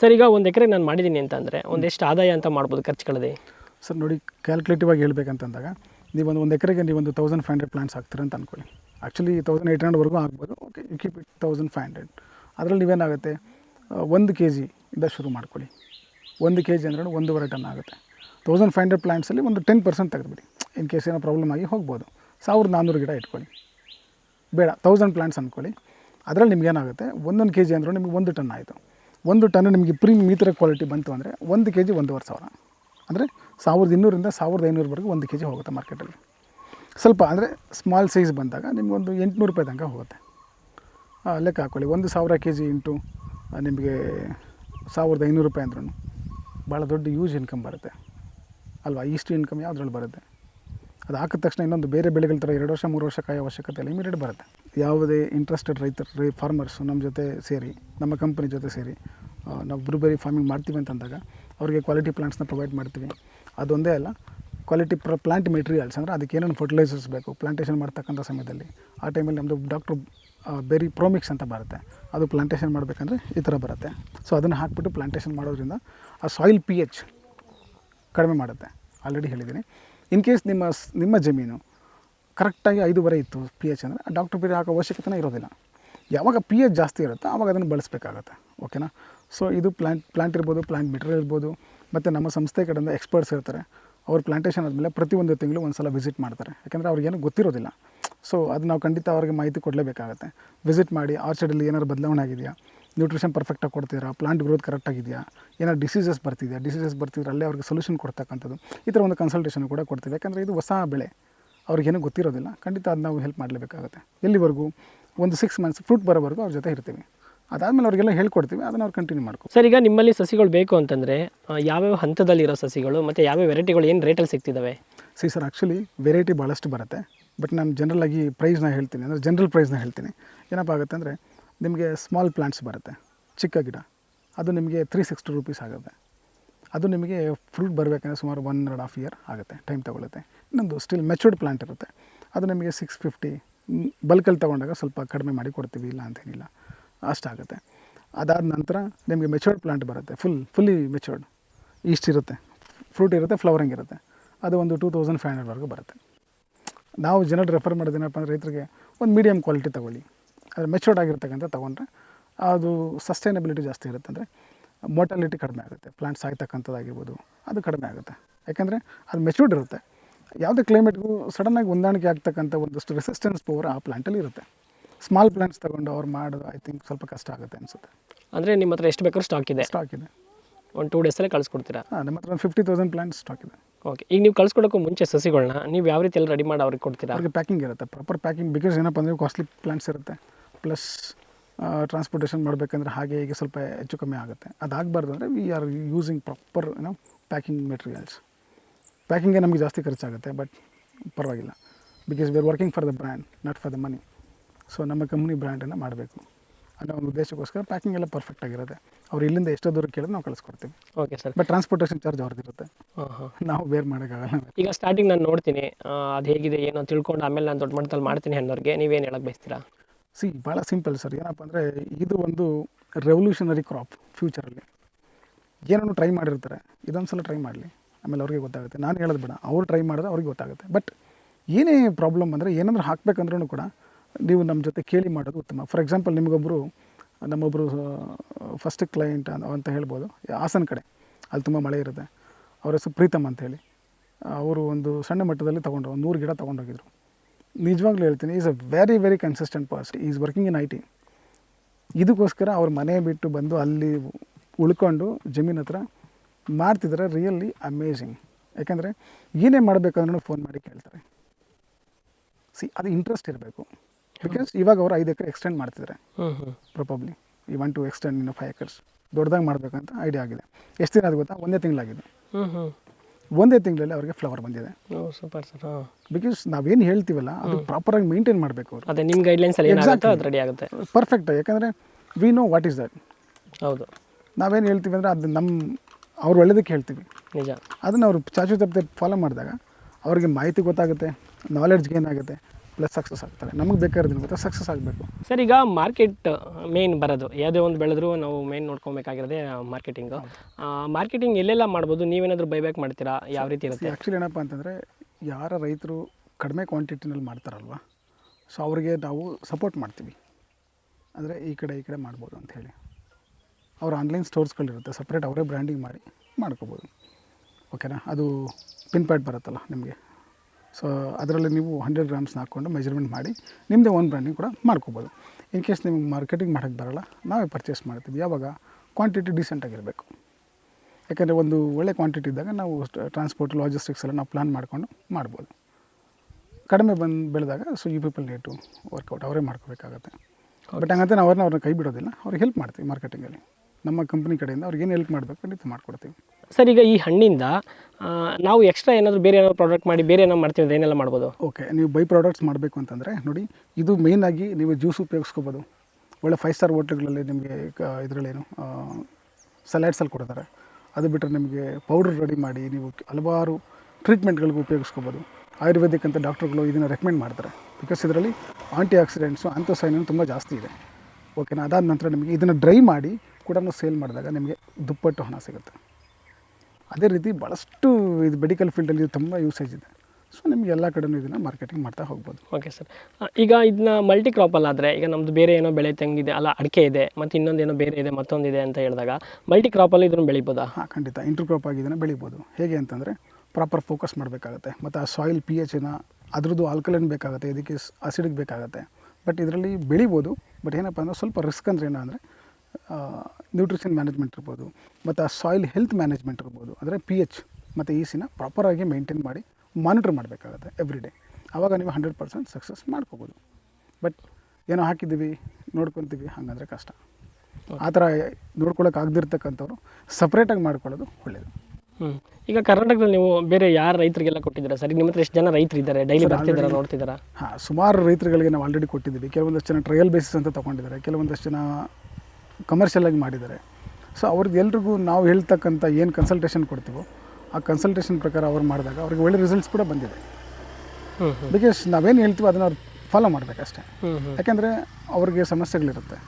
Sir, ಈಗ ಒಂದು ಎಕರೆ ನಾನು ಮಾಡಿದ್ದೀನಿ ಅಂತಂದರೆ ಒಂದೆಷ್ಟು ಆದಾಯ ಅಂತ ಮಾಡ್ಬೋದು ಖರ್ಚುಗಳದೆ? ಸರ್, ನೋಡಿ ಕ್ಯಾಲ್ಕುಲೇಟಿವ್ ಆಗಿ ಹೇಳ್ಬೇಕಂತಂದಾಗ ನೀವು ಒಂದು ಎಕರೆಗೆ ನೀವೊಂದು ತೌಸಂಡ್ ಫೈವ್ ಹಂಡ್ರೆಡ್ ಪ್ಲಾಂಟ್ಸ್ ಹಾಕ್ತೀರ ಅಂತ ಅನ್ಕೊಳ್ಳಿ. ಆ್ಯಕ್ಚುಲಿ ತೌಸಂಡ್ ಏಯ್ಟ್ ಹಂಡ್ರೆಡ್ವರೆಗೂ ಆಗ್ಬೋದು. Okay you keep it thousand five hundred ಅದರಲ್ಲಿ ನೀವೇನಾಗುತ್ತೆ? ಒಂದು ಕೆ ಜಿ ಇಂದ ಶುರು ಮಾಡ್ಕೊಳ್ಳಿ. ಒಂದು ಕೆ ಜಿ ಅಂದ್ರೆ ಒಂದೂವರೆ ಟನ್ ಆಗುತ್ತೆ. ತೌಸಂಡ್ ಫೈವ್ ಹಂಡ್ರೆಡ್ ಪ್ಲಾಂಟ್ಸಲ್ಲಿ ಒಂದು ಟೆನ್ ಪರ್ಸೆಂಟ್ ತೆಗೆದುಬಿಡಿ. ಇನ್ ಕೇಸ್ ಏನೋ ಪ್ರಾಬ್ಲಮ್ ಆಗಿ ಹೋಗ್ಬೋದು. ಸಾವಿರದ ನಾನ್ನೂರು ಗಿಡ ಇಟ್ಕೊಳ್ಳಿ. ಬೇಡ ತೌಸಂಡ್ ಪ್ಲಾಂಟ್ಸ್ ಅಂದ್ಕೊಳ್ಳಿ ಅದರಲ್ಲಿ ನಿಮ್ಗೇನಾಗುತ್ತೆ? ಒಂದೊಂದು ಕೆ ಜಿ ಅಂದರೂ ನಿಮಗೆ ಒಂದು ಟನ್ ಆಯಿತು. ಒಂದು ಟನ್ ನಿಮಗೆ ಪ್ರೀ ಥರ ಕ್ವಾಲಿಟಿ ಬಂತು ಅಂದರೆ ಒಂದು ಕೆ ಜಿ ಒಂದೂವರೆ ಸಾವಿರ. ಅಂದರೆ ಸಾವಿರದ ಇನ್ನೂರಿಂದ ಸಾವಿರದ ಐನೂರವರೆಗೂ ಒಂದು ಕೆ ಜಿ ಹೋಗುತ್ತೆ ಮಾರ್ಕೆಟಲ್ಲಿ. ಸ್ವಲ್ಪ ಅಂದರೆ ಸ್ಮಾಲ್ ಸೈಜ್ ಬಂದಾಗ ನಿಮಗೊಂದು ಎಂಟುನೂರು ರೂಪಾಯಿ ತನಕ ಹೋಗುತ್ತೆ. ಲೆಕ್ಕ ಹಾಕ್ಕೊಳ್ಳಿ ಒಂದು ಸಾವಿರ ಕೆ ಜಿ ಇಂಟು ನಿಮಗೆ ಸಾವಿರದ ಐನೂರು ರೂಪಾಯಿ ಅಂದ್ರೂ ಭಾಳ ದೊಡ್ಡ ಯೂಸ್ ಇನ್ಕಮ್ ಬರುತ್ತೆ. ಅಲ್ವಾ? ಇಷ್ಟು ಇನ್ಕಮ್ ಯಾವುದ್ರಲ್ಲಿ ಬರುತ್ತೆ? ಅದು ಹಾಕಿದ ತಕ್ಷಣ ಇನ್ನೊಂದು ಬೇರೆ ಬೆಳೆಗಳ ಥರ ಎರಡು ವರ್ಷ, ಮೂರು ವರ್ಷ ಕಾಯ ಅವಶ್ಯಕತೆ ಇಲ್ಲ ಇಮಿಡಿಯೇಟ್ ಬರುತ್ತೆ. ಯಾವುದೇ ಇಂಟ್ರೆಸ್ಟೆಡ್ ರೈತರು, ರೈ ಫಾರ್ಮರ್ಸು ನಮ್ಮ ಜೊತೆ ಸೇರಿ, ನಮ್ಮ ಕಂಪನಿ ಜೊತೆ ಸೇರಿ ನಾವು ಬ್ಲೂಬೆರಿ ಫಾರ್ಮಿಂಗ್ ಮಾಡ್ತೀವಿ ಅಂತಂದಾಗ ಅವರಿಗೆ ಕ್ವಾಲಿಟಿ ಪ್ಲಾಂಟ್ಸ್ನ ಪ್ರೊವೈಡ್ ಮಾಡ್ತೀವಿ. ಅದೊಂದೇ ಅಲ್ಲ ಕ್ವಾಲಿಟಿ ಪ್ರ ಪ್ಲಾಂಟ್ ಮೆಟೀರಿಯಲ್ಸ್ ಅಂದರೆ ಅದಕ್ಕೆ ಏನೇನು ಫರ್ಟಿಲೈಸರ್ಸ್ ಬೇಕು ಪ್ಲಾಂಟೇಷನ್ ಮಾಡ್ತಕ್ಕಂಥ ಸಮಯದಲ್ಲಿ. ಆ ಟೈಮಲ್ಲಿ ನಮ್ಮದು ಡಾಕ್ಟ್ರು ಬೆರಿ ಪ್ರೋಮಿಕ್ಸ್ ಅಂತ ಬರುತ್ತೆ. ಅದು ಪ್ಲಾಂಟೇಷನ್ ಮಾಡಬೇಕಂದ್ರೆ ಈ ಥರ ಬರುತ್ತೆ. ಸೊ ಅದನ್ನು ಹಾಕ್ಬಿಟ್ಟು ಪ್ಲಾಂಟೇಷನ್ ಮಾಡೋದ್ರಿಂದ ಆ ಸಾಯಿಲ್ ಪಿ ಎಚ್ ಕಡಿಮೆ ಮಾಡುತ್ತೆ. ಆಲ್ರೆಡಿ ಹೇಳಿದ್ದೀನಿ. ಇನ್ ಕೇಸ್ ನಿಮ್ಮ ನಿಮ್ಮ ಜಮೀನು ಕರೆಕ್ಟಾಗಿ ಐದೂವರೆ ಇತ್ತು ಪಿ ಎಚ್ ಅಂದರೆ ಡಾಕ್ಟರ್ ಬೇರೆ ಹಾಕೋ ಅವಶ್ಯಕತೆನೇ ಇರೋದಿಲ್ಲ. ಯಾವಾಗ ಪಿ ಎಚ್ ಜಾಸ್ತಿ ಇರುತ್ತೋ ಆವಾಗ ಅದನ್ನು ಬಳಸಬೇಕಾಗತ್ತೆ. ಓಕೆನಾ ಸೊ ಇದು ಪ್ಲಾಂಟ್ ಪ್ಲಾಂಟ್ ಇರ್ಬೋದು ಪ್ಲಾಂಟ್ ಮೆಟೀರಿಯಲ್ ಇರ್ಬೋದು, ಮತ್ತು ನಮ್ಮ ಸಂಸ್ಥೆ ಕಡೆಯಿಂದ ಎಕ್ಸ್ಪರ್ಟ್ಸ್ ಇರ್ತಾರೆ ಅವ್ರು ಪ್ಲಾಂಟೇಷನ್ ಆದಮೇಲೆ ಪ್ರತಿಯೊಂದು ತಿಂಗಳು ಒಂದು ಸಲ ವಿಸಿಟ್ ಮಾಡ್ತಾರೆ. ಯಾಕಂದರೆ ಅವ್ರಿಗೇನು ಗೊತ್ತಿರೋದಿಲ್ಲ. ಸೊ ಅದು ನಾವು ಖಂಡಿತ ಅವ್ರಿಗೆ ಮಾಹಿತಿ ಕೊಡಲೇಬೇಕಾಗುತ್ತೆ. ವಿಸಿಟ್ ಮಾಡಿ ಆರ್ಚರ್ಡಲ್ಲಿ ಏನಾದ್ರು ಬದಲಾವಣೆ ಆಗಿದೆಯಾ? ನ್ಯೂಟ್ರಿಷನ್ ಪರ್ಫೆಕ್ಟಾಗಿ ಕೊಡ್ತೀರಾ ಪ್ಲಾಂಟ್ ಗ್ರೋತ್ ಕರೆಕ್ಟ್ ಆಗಿದೆಯಾ? ಏನಾದ್ರು ಡಿಸೀಸಸ್ ಬರ್ತಿದೆಯಾ? ಡಿಸೀಸಸ್ ಬರ್ತಿದ್ರೆ ಅಲ್ಲೇ ಅವ್ರಿಗೆ ಸೊಲ್ಯೂಷನ್ ಕೊಡ್ತಕ್ಕಂಥದ್ದು. ಈ ಥರ ಒಂದು ಕನ್ಸಲ್ಟೇಷನ್ ಕೂಡ ಕೊಡ್ತೀವಿ. ಯಾಕಂದರೆ ಇದು ಹೊಸ ಬೆಳೆ. ಅವ್ರಿಗೇನು ಗೊತ್ತಿರೋದಿಲ್ಲ. ಖಂಡಿತ ಅದು ನಾವು ಹೆಲ್ಪ್ ಮಾಡಲೇಬೇಕಾಗುತ್ತೆ. ಎಲ್ಲಿವರೆಗೂ? ಒಂದು ಸಿಕ್ಸ್ ಮಂತ್ಸ್ ಫ್ರೂಟ್ ಬರೋವರೆಗೂ ಅವ್ರ ಜೊತೆ ಇರ್ತೀವಿ. ಅದಾದಮೇಲೆ ಅವ್ರಿಗೆಲ್ಲ ಹೇಳ್ಕೊಡ್ತೀವಿ ಅದನ್ನು ಅವ್ರು ಕಂಟಿನ್ಯೂ ಮಾಡ್ಕೊ ಸರ್ ಈಗ ನಿಮ್ಮಲ್ಲಿ ಸಸಿಗಳು ಬೇಕು ಅಂತಂದರೆ ಯಾವ್ಯಾವ ಹಂತದಲ್ಲಿರೋ ಸಸಿಗಳು ಮತ್ತು ಯಾವ್ಯಾವ ವೆರೈಟಿಗಳು ಏನು ರೇಟಲ್ಲಿ ಸಿಗ್ತಿದ್ದಾವೆ ಸಿ ಸರ್ ಆ್ಯಕ್ಚುಲಿ ವೆರೈಟಿ ಭಾಳಷ್ಟು ಬರುತ್ತೆ ಬಟ್ ನಾನು ಜನರಲಾಗಿ ಪ್ರೈಸ್ನ ಹೇಳ್ತೀನಿ ಅಂದರೆ ಜನರಲ್ ಪ್ರೈಸ್ನ ಹೇಳ್ತೀನಿ. ಏನಪ್ಪ ಆಗುತ್ತೆ ಅಂದರೆ ನಿಮಗೆ ಸ್ಮಾಲ್ ಪ್ಲಾಂಟ್ಸ್ ಬರುತ್ತೆ ಚಿಕ್ಕ ಗಿಡ ಅದು ನಿಮಗೆ ತ್ರೀ ಸಿಕ್ಸ್ಟಿ ರುಪೀಸ್ ಆಗುತ್ತೆ. ಅದು ನಿಮಗೆ ಫ್ರೂಟ್ ಬರಬೇಕಂದ್ರೆ ಸುಮಾರು ಒನ್ ಆ್ಯಂಡ್ ಹಾಫ್ ಇಯರ್ ಆಗುತ್ತೆ ಟೈಮ್ ತೊಗೊಳುತ್ತೆ. ಇನ್ನೊಂದು ಸ್ಟಿಲ್ ಮೆಚೂರ್ಡ್ ಪ್ಲಾಂಟ್ ಇರುತ್ತೆ ಅದು ನಿಮಗೆ ಸಿಕ್ಸ್ ಫಿಫ್ಟಿ ಬಲ್ಕಲ್ಲಿ ತೊಗೊಂಡಾಗ ಸ್ವಲ್ಪ ಕಡಿಮೆ ಮಾಡಿ ಕೊಡ್ತೀವಿ ಇಲ್ಲ ಅಂತೇನಿಲ್ಲ ಅಷ್ಟಾಗುತ್ತೆ. ಅದಾದ ನಂತರ ನಿಮಗೆ ಮೆಚೂರ್ಡ್ ಪ್ಲಾಂಟ್ ಬರುತ್ತೆ. ಫುಲ್ ಫುಲ್ಲಿ ಮೆಚೂರ್ಡ್ ಇರುತ್ತೆ. ಫ್ರೂಟ್ ಇರುತ್ತೆ ಫ್ಲವರಿಂಗ್ ಇರುತ್ತೆ. ಅದು ಒಂದು ಟೂ ತೌಸಂಡ್ ಫೈವ್ ಹಂಡ್ರೆಡ್ವರೆಗೂ ಬರುತ್ತೆ. ನಾವು ಜನರು ರೆಫರ್ ಮಾಡೋದೇನಪ್ಪ ಅಂದರೆ ರೈತರಿಗೆ ಒಂದು ಮೀಡಿಯಮ್ ಕ್ವಾಲಿಟಿ ತೊಗೊಳ್ಳಿ. ಅದು ಮೆಚೂರ್ಡ್ ಆಗಿರ್ತಕ್ಕಂಥ ತೊಗೊಂಡ್ರೆ ಅದು ಸಸ್ಟೈನಬಿಲಿಟಿ ಜಾಸ್ತಿ ಇರುತ್ತೆ ಅಂದರೆ ಮೋಟಾಲಿಟಿ ಕಡಿಮೆ ಆಗುತ್ತೆ. ಪ್ಲಾಂಟ್ ಸಾಯ್ತಕ್ಕಂಥದ್ದಾಗಿರ್ಬೋದು, ಅದು ಕಡಿಮೆ ಆಗುತ್ತೆ. ಯಾಕೆಂದರೆ ಅದು ಮೆಚೂರ್ಡ್ ಇರುತ್ತೆ. ಯಾವುದೇ ಕ್ಲೈಮೇಟ್ಗೂ ಸಡನ್ನಾಗಿ ಹೊಂದಾಣಿಕೆ ಆಗ್ತಕ್ಕಂಥ ಒಂದಷ್ಟು ರೆಸಿಸ್ಟೆನ್ಸ್ ಪವರ್ ಆ ಪ್ಲಾಂಟಲ್ಲಿ ಇರುತ್ತೆ. ಸ್ಮಾಲ್ ಪ್ಲಾಂಟ್ಸ್ ತಗೊಂಡು ಅವ್ರು ಮಾಡೋದು ಐ ಥಿಂಕ್ ಸ್ವಲ್ಪ ಕಷ್ಟ ಆಗುತ್ತೆ ಅನಿಸುತ್ತೆ. ಅಂದರೆ ನಿಮ್ಮ ಹತ್ರ ಎಷ್ಟು ಬೇಕಾದ್ರೂ ಸ್ಟಾಕ್ ಇದೆ. ಸ್ಟಾಕ್ ಇದೆ. ಒಂದು ಟೂ ಡೇಸಲ್ಲೇ ಕಳಿಸ್ಕೊಡ್ತೀರಾ? ಹಾಂ ನಮ್ಮ ಹತ್ರ ಒಂದು ಫಿಫ್ಟಿ ತೌಸಂಡ್ ಪ್ಲಾಂಟ್ಸ್ ಸ್ಟಾಕ್ ಇದೆ. ಓಕೆ ಈಗ ನೀವು ಕಳ್ಸ್ಕೊಡೋಕ್ಕೂ ಮುಂಚೆ ಸಸಿಗಳನ್ನ ನೀವು ಯಾವ ರೀತಿ ಎಲ್ಲ ರೆಡಿ ಮಾಡಿ ಅವ್ರಿಗೆ ಕೊಡ್ತೀರಾ? ಅವ್ರಿಗೆ ಪ್ಯಾಕಿಂಗ್ ಇರುತ್ತೆ ಪ್ರಾಪರ್ ಪ್ಯಾಕಿಂಗ್ ಬಿಕಾಸ್ ಏನಪ್ಪ ಅಂದರೆ ಕಾಸ್ಟ್ಲಿ ಪ್ಲಾಂಟ್ಸ್ ಇರುತ್ತೆ. ಪ್ಲಸ್ ಟ್ರಾನ್ಸ್ಪೋರ್ಟೇಷನ್ ಮಾಡಬೇಕಂದ್ರೆ ಹಾಗೆ ಹೀಗೆ ಸ್ವಲ್ಪ ಹೆಚ್ಚು ಕಮ್ಮಿ ಆಗುತ್ತೆ. ಅದಾಗಬಾರ್ದು ಅಂದರೆ ವಿ ಆರ್ ಯೂಸಿಂಗ್ ಪ್ರಾಪರ್ ಏನೋ ಪ್ಯಾಕಿಂಗ್ ಮೆಟೀರಿಯಲ್ಸ್ ಪ್ಯಾಕಿಂಗೇ ನಮಗೆ ಜಾಸ್ತಿ ಖರ್ಚಾಗುತ್ತೆ ಬಟ್ ಪರವಾಗಿಲ್ಲ. Because we are working for the brand not for the money so ನಮ್ಮ ಕಂಪ್ನಿ ಬ್ರ್ಯಾಂಡನ್ನು ಮಾಡಬೇಕು. ಅನ್ನೋ ಒಂದು ಉದ್ದೇಶಕ್ಕೋಸ್ಕರ ಪ್ಯಾಕಿಂಗ್ ಎಲ್ಲ ಪರ್ಫೆಕ್ಟ್ ಆಗಿರುತ್ತೆ. ಅವ್ರು ಇಲ್ಲಿಂದ ಎಷ್ಟೋ ದೂರ ಕೇಳಿದ್ರೆ ನಾವು ಕಳಿಸ್ಕೊಡ್ತೀವಿ. Okay sir but transportation charge ಅವ್ರದ್ದಿರುತ್ತೆ. ಹಾಂ ನಾವು ಬೇರ್ ಮಾಡೋಕ್ಕಾಗಲ್ಲ. ಈಗ ಸ್ಟಾರ್ಟಿಂಗ್ ನಾನು ನೋಡ್ತೀನಿ. ಅದು ಹೇಗಿದೆ ಏನೋ ತಿಳ್ಕೊಂಡು ಆಮೇಲೆ ನಾನು ದೊಡ್ಡ ಮಟ್ಟದಲ್ಲಿ ಮಾಡ್ತೀನಿ ಅನ್ನೋರಿಗೆ ನೀವೇನು ಹೇಳಕ್ಕೆ ಬಯಸ್ತೀರಾ? ಸಿ ಭಾಳ ಸಿಂಪಲ್ ಸರ್ ಏನಪ್ಪ ಅಂದರೆ ಇದು ಒಂದು ರೆವಲ್ಯೂಷನರಿ ಕ್ರಾಪ್ ಫ್ಯೂಚರಲ್ಲಿ ಏನನ್ನು ಟ್ರೈ ಮಾಡಿರ್ತಾರೆ ಇದೊಂದು ಸಲ ಟ್ರೈ ಮಾಡಲಿ. ಆಮೇಲೆ ಅವ್ರಿಗೆ ಗೊತ್ತಾಗುತ್ತೆ. ನಾನು ಹೇಳೋದು ಬೇಡ. ಅವ್ರು ಟ್ರೈ ಮಾಡಿದ್ರೆ ಅವ್ರಿಗೆ ಗೊತ್ತಾಗುತ್ತೆ. ಬಟ್ ಏನೇ ಪ್ರಾಬ್ಲಮ್ ಅಂದರೆ ಏನಾದರೂ ಹಾಕ್ಬೇಕಂದ್ರೂ ಕೂಡ ನೀವು ನಮ್ಮ ಜೊತೆ ಕೇಳಿ ಮಾಡೋದು ಉತ್ತಮ. ಫಾರ್ ಎಕ್ಸಾಂಪಲ್ ನಿಮಗೊಬ್ಬರು ನಮ್ಮೊಬ್ಬರು ಫಸ್ಟ್ ಕ್ಲೈಂಟ್ ಅಂತ ಹೇಳ್ಬೋದು. ಹಾಸನ ಕಡೆ, ಅಲ್ಲಿ ತುಂಬ ಮಳೆ ಇರುತ್ತೆ. ಅವ್ರ ಹೆಸರು ಪ್ರೀತಮ್ ಅಂತ ಹೇಳಿ. ಅವರು ಒಂದು ಸಣ್ಣ ಮಟ್ಟದಲ್ಲಿ ತೊಗೊಂಡ್ರು, ಒಂದು ನೂರು ಗಿಡ ತೊಗೊಂಡೋಗಿದ್ರು. ನಿಜವಾಗ್ಲೂ ಹೇಳ್ತೀನಿ is a very very consistent person is working in I T ಇದಕ್ಕೋಸ್ಕರ ಅವ್ರ ಮನೆ ಬಿಟ್ಟು ಬಂದು ಅಲ್ಲಿ ಉಳ್ಕೊಂಡು ಜಮೀನ್ ಹತ್ರ ಮಾಡ್ತಿದ್ದಾರೆ ರಿಯಲಿ ಅಮೇಝಿಂಗ್ ಯಾಕೆಂದರೆ, ಏನೇ ಮಾಡಬೇಕಂದ್ರೂ ಫೋನ್ ಮಾಡಿ ಕೇಳ್ತಾರೆ. ಸಿ ಅದು ಇಂಟ್ರೆಸ್ಟ್ ಇರಬೇಕು. ಬಿಕಾಸ್ ಇವಾಗ ಅವರು ಐದು ಎಕರೆ ಎಕ್ಸ್ಟೆಂಡ್ ಮಾಡ್ತಿದ್ದಾರೆ ಪ್ರಾಬಬ್ಲಿ ಈ ಒನ್ ಟು ಎಕ್ಸ್ಟೆಂಡ್ ಇನ್ನು ಫೈವ್ ಎಕರ್ಸ್ ದೊಡ್ಡದಾಗಿ ಮಾಡಬೇಕಂತ ಐಡಿಯಾ ಆಗಿದೆ. ಎಷ್ಟು ದಿನ ಅದು ಗೊತ್ತಾ? ಒಂದೇ ತಿಂಗಳಾಗಿದೆ. ಒಂದೇ ತಿಂಗಳಲ್ಲಿ ಅವರಿಗೆ ಫ್ಲವರ್ ಬಂದಿದೆ. ಸೂಪರ್ ಸರ್ ಬಿಕಾಸ್ ನಾವೇನು ಹೇಳ್ತೀವಲ್ಲ ಅದು ಪ್ರಾಪರಾಗಿ ಮೇಂಟೈನ್ ಮಾಡಬೇಕು ಅವರು. ಅದೇ ನಿಮ್ಮ ಗೈಡ್ಲೈನ್ಸಲ್ಲಿ ಏನಾಗುತ್ತೋ ಅದು ರೆಡಿ ಆಗುತ್ತೆ. ಪರ್ಫೆಕ್ಟ್ ಯಾಕಂದರೆ we know what is that ಹೌದು. ನಾವೇನು ಹೇಳ್ತೀವಿ ಅಂದರೆ ಅದು ನಮ್ಮ ಅವ್ರು ಒಳ್ಳೇದಕ್ಕೆ ಹೇಳ್ತೀವಿ. ನಿಜ. ಅದನ್ನು ಅವರು ಚಾಚು ತಪ್ಪದೆ ಫಾಲೋ ಮಾಡಿದಾಗ ಅವ್ರಿಗೆ ಮಾಹಿತಿ ಗೊತ್ತಾಗುತ್ತೆ ನಾಲೆಡ್ಜ್ ಗೇನ್ ಆಗುತ್ತೆ. ಪ್ಲಸ್ ಸಕ್ಸಸ್ ಆಗ್ತಾರೆ ನಮಗೆ ಬೇಕಾಗಿರೋದು ಮತ್ತೆ ಸಕ್ಸಸ್ ಆಗಬೇಕು. ಸರ್ ಈಗ ಮಾರ್ಕೆಟ್ ಮೇನ್ ಬರೋದು. ಯಾವುದೇ ಒಂದು ಬೆಳೆದ್ರು ನಾವು ಮೇನ್ ನೋಡ್ಕೊಬೇಕಾಗಿರೋದೇ ಮಾರ್ಕೆಟಿಂಗು ಮಾರ್ಕೆಟಿಂಗ್ ಎಲ್ಲೆಲ್ಲ ಮಾಡ್ಬೋದು ನೀವೇನಾದರೂ ಬೈಬ್ಯಾಕ್ ಮಾಡ್ತೀರಾ? ಯಾವ ರೀತಿ ಇರುತ್ತೆ? ಆ್ಯಕ್ಚುಲಿ ಏನಪ್ಪ ಅಂತಂದರೆ ಯಾರ ರೈತರು ಕಡಿಮೆ ಕ್ವಾಂಟಿಟಿನಲ್ಲಿ ಮಾಡ್ತಾರಲ್ವ? ಸೊ ಅವ್ರಿಗೆ ನಾವು ಸಪೋರ್ಟ್ ಮಾಡ್ತೀವಿ. ಅಂದರೆ ಈ ಕಡೆ ಈ ಕಡೆ ಮಾಡ್ಬೋದು ಅಂತ ಹೇಳಿ. ಅವ್ರ ಆನ್ಲೈನ್ ಸ್ಟೋರ್ಸ್ಗಳಿರುತ್ತೆ ಸಪ್ರೇಟ್ ಅವರೇ ಬ್ರ್ಯಾಂಡಿಂಗ್ ಮಾಡಿ ಮಾಡ್ಕೋಬೋದು. ಓಕೆನಾ ಅದು ಪಿನ್ ಪ್ಯಾಡ್ ಬರುತ್ತಲ್ಲ ನಿಮಗೆ. ಸೊ ಅದರಲ್ಲಿ ನೀವು ಹಂಡ್ರೆಡ್ ಗ್ರಾಮ್ಸ್ನ ಹಾಕ್ಕೊಂಡು ಮೆಜರ್ಮೆಂಟ್ ಮಾಡಿ ನಿಮ್ಮದೇ ಓನ್ ಬ್ರ್ಯಾಂಡಿಂಗ್ ಕೂಡ ಮಾಡ್ಕೋಬೋದು. ಇನ್ ಕೇಸ್ ನಿಮಗೆ ಮಾರ್ಕೆಟಿಂಗ್ ಮಾಡೋಕ್ಕೆ ಬರೋಲ್ಲ ನಾವೇ ಪರ್ಚೇಸ್ ಮಾಡ್ತೀವಿ. ಯಾವಾಗ? ಕ್ವಾಂಟಿಟಿ ಡೀಸೆಂಟಾಗಿರಬೇಕು ಯಾಕೆಂದರೆ ಒಂದು ಒಳ್ಳೆ ಕ್ವಾಂಟಿಟಿ ಇದ್ದಾಗ ನಾವು ಟ್ರಾನ್ಸ್ಪೋರ್ಟ್ ಲಾಜಿಸ್ಟಿಕ್ಸ್ ಎಲ್ಲ ನಾವು ಪ್ಲಾನ್ ಮಾಡಿಕೊಂಡು ಮಾಡ್ಬೋದು. ಕಡಿಮೆ ಬಂದು ಬೆಳೆದಾಗ so you people need to work out ಅವರೇ ಮಾಡ್ಕೋಬೇಕಾಗತ್ತೆ. ಬಟ್ ಹಂಗಂತ ನಾವು ಅವ್ರನ್ನ ಅವ್ರನ್ನ ಕೈ ಬಿಡೋದಿಲ್ಲ. ಅವ್ರಿಗೆ ಹೆಲ್ಪ್ ಮಾಡ್ತೀವಿ ಮಾರ್ಕೆಟಿಂಗಲ್ಲಿ ನಮ್ಮ ಕಂಪ್ನಿ ಕಡೆಯಿಂದ ಅವ್ರಿಗೆ ಏನು ಹೆಲ್ಪ್ ಮಾಡಬೇಕು ಖಂಡಿತ ಮಾಡಿಕೊಡ್ತೀವಿ. ಸರ್ ಈಗ ಈ ಹಣ್ಣಿಂದ ನಾವು ಎಕ್ಸ್ಟ್ರಾ ಏನಾದರೂ ಬೇರೆ ಏನಾದರೂ ಪ್ರಾಡಕ್ಟ್ ಮಾಡಿ ಬೇರೆ ಏನೋ ಮಾಡ್ತೀವಿ ಅಂದರೆ ಏನೆಲ್ಲ ಮಾಡ್ಬೋದು? ಓಕೆ ನೀವು ಬೈ ಪ್ರಾಡಕ್ಟ್ಸ್ ಮಾಡಬೇಕು ಅಂತಂದರೆ ನೋಡಿ ಇದು ಮೇಯ್ನಾಗಿ ನೀವು ಜ್ಯೂಸ್ ಉಪಯೋಗಿಸ್ಕೋಬೋದು. ಒಳ್ಳೆ ಫೈವ್ ಸ್ಟಾರ್ ಹೋಟ್ಲ್ಗಳಲ್ಲಿ ನಿಮಗೆ ಇದರಲ್ಲೇನು ಸಲಾಡ್ಸಲ್ಲಿ ಕೊಡ್ತಾರೆ. ಅದು ಬಿಟ್ಟರೆ ನಿಮಗೆ ಪೌಡರ್ ರೆಡಿ ಮಾಡಿ ನೀವು ಹಲವಾರು ಟ್ರೀಟ್ಮೆಂಟ್ಗಳಿಗೂ ಉಪಯೋಗಿಸ್ಕೋಬೋದು. ಆಯುರ್ವೇದಿಕ್ ಅಂತ ಡಾಕ್ಟ್ರುಗಳು ಇದನ್ನು ರೆಕಮೆಂಡ್ ಮಾಡ್ತಾರೆ. ಬಿಕಾಸ್ ಇದರಲ್ಲಿ ಆಂಟಿ ಆಕ್ಸಿಡೆಂಟ್ಸು ಆಂಥೋಸೈನ್ ತುಂಬ ಜಾಸ್ತಿ ಇದೆ. ಓಕೆನಾ ಅದಾದ ನಂತರ ನಿಮಗೆ ಇದನ್ನು ಡ್ರೈ ಮಾಡಿ ಕೂಡ ಸೇಲ್ ಮಾಡಿದಾಗ ನಿಮಗೆ ದುಪ್ಪಟ್ಟು ಹಣ ಸಿಗುತ್ತೆ. ಅದೇ ರೀತಿ ಭಾಳಷ್ಟು ಇದು ಮೆಡಿಕಲ್ ಫೀಲ್ಡಲ್ಲಿ ತುಂಬ ಯೂಸೇಜ್ ಇದೆ. ಸೊ ನಿಮಗೆ ಎಲ್ಲ ಕಡೆನೂ ಇದನ್ನು ಮಾರ್ಕೆಟಿಂಗ್ ಮಾಡ್ತಾ ಹೋಗ್ಬೋದು. ಓಕೆ ಸರ್ ಈಗ ಇದನ್ನ ಮಲ್ಟಿ ಕ್ರಾಪಲ್ಲಾದರೆ ಈಗ ನಮ್ಮದು ಬೇರೆ ಏನೋ ಬೆಳೆ ತಂಗಿದೆ ಅಲ್ಲ ಅಡಿಕೆ ಇದೆ ಮತ್ತು ಇನ್ನೊಂದೇನೋ ಬೇರೆ ಇದೆ ಮತ್ತೊಂದಿದೆ ಅಂತ ಹೇಳಿದಾಗ ಮಲ್ಟಿ ಕ್ರಾಪಲ್ಲಿ ಇದನ್ನು ಬೆಳಿಬೋದಾ? ಹಾಂ ಖಂಡಿತ. ಇಂಟರ್ ಕ್ರಾಪ್ ಆಗಿ ಇದನ್ನು ಬೆಳಿಬೋದು. ಹೇಗೆ ಅಂತಂದರೆ ಪ್ರಾಪರ್ ಫೋಕಸ್ ಮಾಡಬೇಕಾಗುತ್ತೆ. ಮತ್ತು ಆ ಸಾಯಿಲ್ ಪಿ ಎಚ್ನ ಅದ್ರದ್ದು ಆಲ್ಕಲೈನ್ ಬೇಕಾಗುತ್ತೆ ಇದಕ್ಕೆ ಅಸಿಡಿಗೆ ಬೇಕಾಗುತ್ತೆ. ಬಟ್ ಇದರಲ್ಲಿ ಬೆಳಿಬೋದು. ಬಟ್ ಏನಪ್ಪ ಅಂದರೆ ಸ್ವಲ್ಪ ರಿಸ್ಕ್ ಅಂದರೆ ಏನಂದರೆ ನ್ಯೂಟ್ರಿಷನ್ ಮ್ಯಾನೇಜ್ಮೆಂಟ್ ಇರ್ಬೋದು ಮತ್ತು ಆ ಸಾಯಿಲ್ ಹೆಲ್ತ್ ಮ್ಯಾನೇಜ್ಮೆಂಟ್ ಇರ್ಬೋದು ಅಂದರೆ ಪಿ ಎಚ್ ಮತ್ತು ಈ ಸಿನ ಪ್ರಾಪರಾಗಿ ಮೇಂಟೈನ್ ಮಾಡಿ ಮಾನಿಟರ್ ಮಾಡಬೇಕಾಗತ್ತೆ ಎವ್ರಿ ಡೇ ಆವಾಗ ನೀವು ಹಂಡ್ರೆಡ್ ಪರ್ಸೆಂಟ್ ಸಕ್ಸಸ್ ಮಾಡ್ಕೋಬೋದು. ಬಟ್ ಏನೋ ಹಾಕಿದ್ದೀವಿ ನೋಡ್ಕೊತೀವಿ ಹಾಗಂದ್ರೆ ಕಷ್ಟ. ಆ ಥರ ನೋಡ್ಕೊಳಕ್ಕೆ ಆಗದಿರ್ತಕ್ಕಂಥವ್ರು ಸಪ್ರೇಟಾಗಿ ಮಾಡ್ಕೊಳ್ಳೋದು ಒಳ್ಳೆಯದು ಹ್ಞೂ ಈಗ ಕರ್ನಾಟಕದಲ್ಲಿ ನೀವು ಬೇರೆ ಯಾರು ರೈತರಿಗೆಲ್ಲ ಕೊಟ್ಟಿದ್ದೀರಾ? ಸರ್ ನಿಮ್ಮ ಹತ್ರ ಎಷ್ಟು ಜನ ರೈತರು ಇದ್ದಾರೆ ಡೈಲಿ ಬರ್ತಿದ್ದಾರೆ ನೋಡ್ತಿದ್ದಾರೆ ಹಾಂ ಸುಮಾರು ರೈತರುಗಳಿಗೆ ನಾವು ಆಲ್ರೆಡಿ ಕೊಟ್ಟಿದ್ದೀವಿ. ಕೆಲವೊಂದಷ್ಟು ಜನ ಟ್ರಯಲ್ ಬೇಸಿಸ್ ಅಂತ ತೊಗೊಂಡಿದ್ದಾರೆ. ಕೆಲವೊಂದಷ್ಟು ಜನ ಕಮರ್ಷಿಯಲ್ ಆಗಿ ಮಾಡಿದ್ದಾರೆ. ಸೊ ಅವ್ರಿಗೆ ಎಲ್ರಿಗೂ ನಾವು ಹೇಳ್ತಕ್ಕಂಥ ಏನು ಕನ್ಸಲ್ಟೇಷನ್ ಕೊಡ್ತೀವೋ ಆ ಕನ್ಸಲ್ಟೇಷನ್ ಪ್ರಕಾರ ಅವ್ರು ಮಾಡಿದಾಗ ಅವ್ರಿಗೆ ಒಳ್ಳೆ ರಿಸಲ್ಟ್ಸ್ ಕೂಡ ಬಂದಿದೆ. ಬಿಕಾಸ್ ನಾವೇನು ಹೇಳ್ತೀವೋ ಅದನ್ನು ಅವ್ರು ಫಾಲೋ ಮಾಡಬೇಕಷ್ಟೇ. ಯಾಕೆಂದರೆ ಅವ್ರಿಗೆ ಸಮಸ್ಯೆಗಳಿರುತ್ತೆ.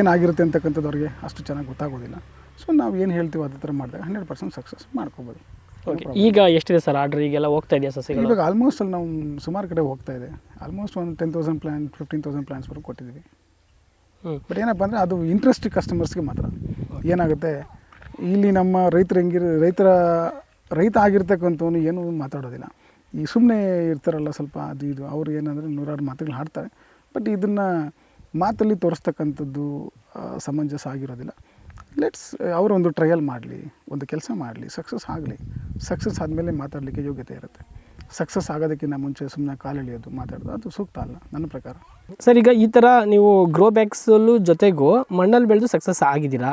ಏನಾಗಿರುತ್ತೆ ಅಂತಕ್ಕಂಥದ್ದು ಅವ್ರಿಗೆ ಅಷ್ಟು ಚೆನ್ನಾಗಿ ಗೊತ್ತಾಗೋದಿಲ್ಲ. ಸೊ ನಾವು ಏನು ಹೇಳ್ತೀವೋ ಅದೇ ಥರ ಮಾಡಿದಾಗ ಹಂಡ್ರೆಡ್ ಪರ್ಸೆಂಟ್ ಸಕ್ಸಸ್ ಮಾಡ್ಕೋಬೋದು. ಓಕೆ ಈಗ ಎಷ್ಟಿದೆ ಸರ್ ಆರ್ಡ್ರ್ ಈಗೆಲ್ಲ ಹೋಗ್ತಾ ಇದೆಯಾ ಸಸಿ ಇವಾಗ ಆಲ್ಮೋಸ್ಟ್ ಅಲ್ಲಿ ನಾವು ಸುಮಾರು ಕಡೆ ಹೋಗ್ತಾ ಇದೆ. ಆಲ್ಮೋಸ್ಟ್ ಒಂದು ten thousand plant fifteen thousand ಪ್ಲ್ಯಾನ್ಸ್ವರೆಗೂ ಕೊಟ್ಟಿದ್ದೀವಿ ಬಟ್ ಏನಪ್ಪ ಅಂದರೆ ಅದು ಇಂಟ್ರೆಸ್ಟ್ ಕಸ್ಟಮರ್ಸ್ಗೆ ಮಾತ್ರ. ಏನಾಗುತ್ತೆ? ಇಲ್ಲಿ ನಮ್ಮ ರೈತರು ಹೆಂಗಿರ, ರೈತರ, ರೈತ ಆಗಿರ್ತಕ್ಕಂಥವನು ಏನೂ ಮಾತಾಡೋದಿಲ್ಲ. ಈ ಸುಮ್ಮನೆ ಇರ್ತಾರಲ್ಲ ಸ್ವಲ್ಪ ಅದು ಇದು, ಅವ್ರು ಏನಂದರೆ ನೂರಾರು ಮಾತುಗಳು ಹಾಡ್ತಾರೆ. ಬಟ್ ಇದನ್ನು ಮಾತಲ್ಲಿ ತೋರಿಸ್ತಕ್ಕಂಥದ್ದು ಸಮಂಜಸ ಆಗಿರೋದಿಲ್ಲ. ಲೆಟ್ಸ್ ಅವರೊಂದು ಟ್ರಯಲ್ ಮಾಡಲಿ, ಒಂದು ಕೆಲಸ ಮಾಡಲಿ ಸಕ್ಸಸ್ ಆಗಲಿ. ಸಕ್ಸಸ್ ಆದಮೇಲೆ ಮಾತಾಡಲಿಕ್ಕೆ ಯೋಗ್ಯತೆ ಇರುತ್ತೆ. ಸಕ್ಸಸ್ ಆಗೋದಕ್ಕಿಂತ ಮುಂಚೆ ಸುಮ್ಮನೆ ಕಾಲೆಳೆಯೋದು ಮಾತಾಡೋದು ಅದು ಸೂಕ್ತ ಅಲ್ಲ ನನ್ನ ಪ್ರಕಾರ. ಸರ್ ಈಗ ಈ ಥರ ನೀವು ಗ್ರೋ ಬ್ಯಾಗ್ಸಲ್ಲೂ ಜೊತೆಗೂ ಮಣ್ಣಲ್ಲಿ ಬೆಳೆದು ಸಕ್ಸಸ್ ಆಗಿದ್ದೀರಾ?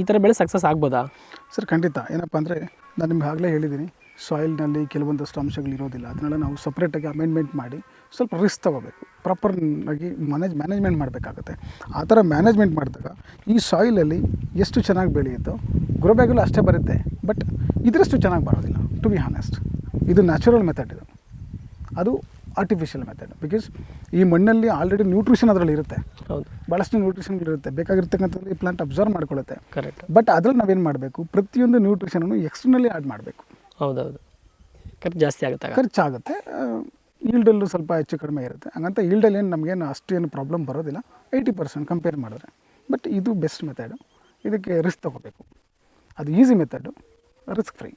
ಈ ಥರ ಬೆಳೆ ಸಕ್ಸಸ್ ಆಗ್ಬೋದಾ? ಸರ್ ಖಂಡಿತ. ಏನಪ್ಪ ಅಂದರೆ ನಾನು ನಿಮ್ಗೆ ಆಗಲೇ ಹೇಳಿದ್ದೀನಿ ಸಾಯಿಲ್ನಲ್ಲಿ ಕೆಲವೊಂದಷ್ಟು ಅಂಶಗಳು ಇರೋದಿಲ್ಲ. ಅದನ್ನೆಲ್ಲ ನಾವು ಸಪ್ರೇಟಾಗಿ ಅಮೆಂಡ್ಮೆಂಟ್ ಮಾಡಿ ಸ್ವಲ್ಪ ರಿಸ್ಕ್ ತೊಗೋಬೇಕು. ಪ್ರಾಪರ್ ಆಗಿ ಮ್ಯಾನೇಜ್ ಮ್ಯಾನೇಜ್ಮೆಂಟ್ ಮಾಡಬೇಕಾಗುತ್ತೆ. ಆ ಥರ ಮ್ಯಾನೇಜ್ಮೆಂಟ್ ಮಾಡಿದಾಗ ಈ ಸಾಯಿಲಲ್ಲಿ ಎಷ್ಟು ಚೆನ್ನಾಗಿ ಬೆಳೆಯುತ್ತೋ ಗ್ರೋ ಬ್ಯಾಗಲ್ಲೂ ಅಷ್ಟೇ ಬರುತ್ತೆ. ಬಟ್ ಇದರಷ್ಟು ಚೆನ್ನಾಗಿ ಬರೋದಿಲ್ಲ ಟು ಬಿ ಹಾನೆಸ್ಟ್ ಇದು ನ್ಯಾಚುರಲ್ ಮೆಥಡ್ ಇದು. ಅದು ಆರ್ಟಿಫಿಷಿಯಲ್ ಮೆಥಡ್ ಬಿಕಾಸ್ ಈ ಮಣ್ಣಲ್ಲಿ ಆಲ್ರೆಡಿ ನ್ಯೂಟ್ರಿಷನ್ ಅದರಲ್ಲಿ ಇರುತ್ತೆ. ಹೌದು. ಭಾಳಷ್ಟು ನ್ಯೂಟ್ರಿಷನ್ಗಳಿರುತ್ತೆ ಬೇಕಾಗಿರ್ತಕ್ಕಂಥದ್ದು ಈ ಪ್ಲಾಂಟ್ ಅಬ್ಸರ್ವ್ ಮಾಡ್ಕೊಳ್ಳುತ್ತೆ. ಕರೆಕ್ಟ್ ಬಟ್ ಅದ್ರಲ್ಲಿ ನಾವೇನು ಮಾಡಬೇಕು? ಪ್ರತಿಯೊಂದು ನ್ಯೂಟ್ರಿಷನನ್ನು ಎಕ್ಸ್ಟರ್ನಲಿ ಆ್ಯಡ್ ಮಾಡಬೇಕು. ಹೌದೌದು. ಖರ್ಚು ಜಾಸ್ತಿ ಆಗುತ್ತೆ ಖರ್ಚಾಗುತ್ತೆ ಈಲ್ಡಲ್ಲೂ ಸ್ವಲ್ಪ ಹೆಚ್ಚು ಕಡಿಮೆ ಇರುತ್ತೆ. ಹಂಗಂತ ಈಲ್ಡಲ್ಲಿ ಏನು ನಮಗೇನು ಅಷ್ಟೇನು ಪ್ರಾಬ್ಲಮ್ ಬರೋದಿಲ್ಲ. ಏಯ್ಟಿ ಪರ್ಸೆಂಟ್ ಕಂಪೇರ್ ಮಾಡಿದ್ರೆ. ಬಟ್ ಇದು ಬೆಸ್ಟ್ ಮೆಥಡು ಇದಕ್ಕೆ ರಿಸ್ಕ್ ತೊಗೋಬೇಕು. ಅದು ಈಸಿ ಮೆಥಡು ರಿಸ್ಕ್ ಫ್ರೀ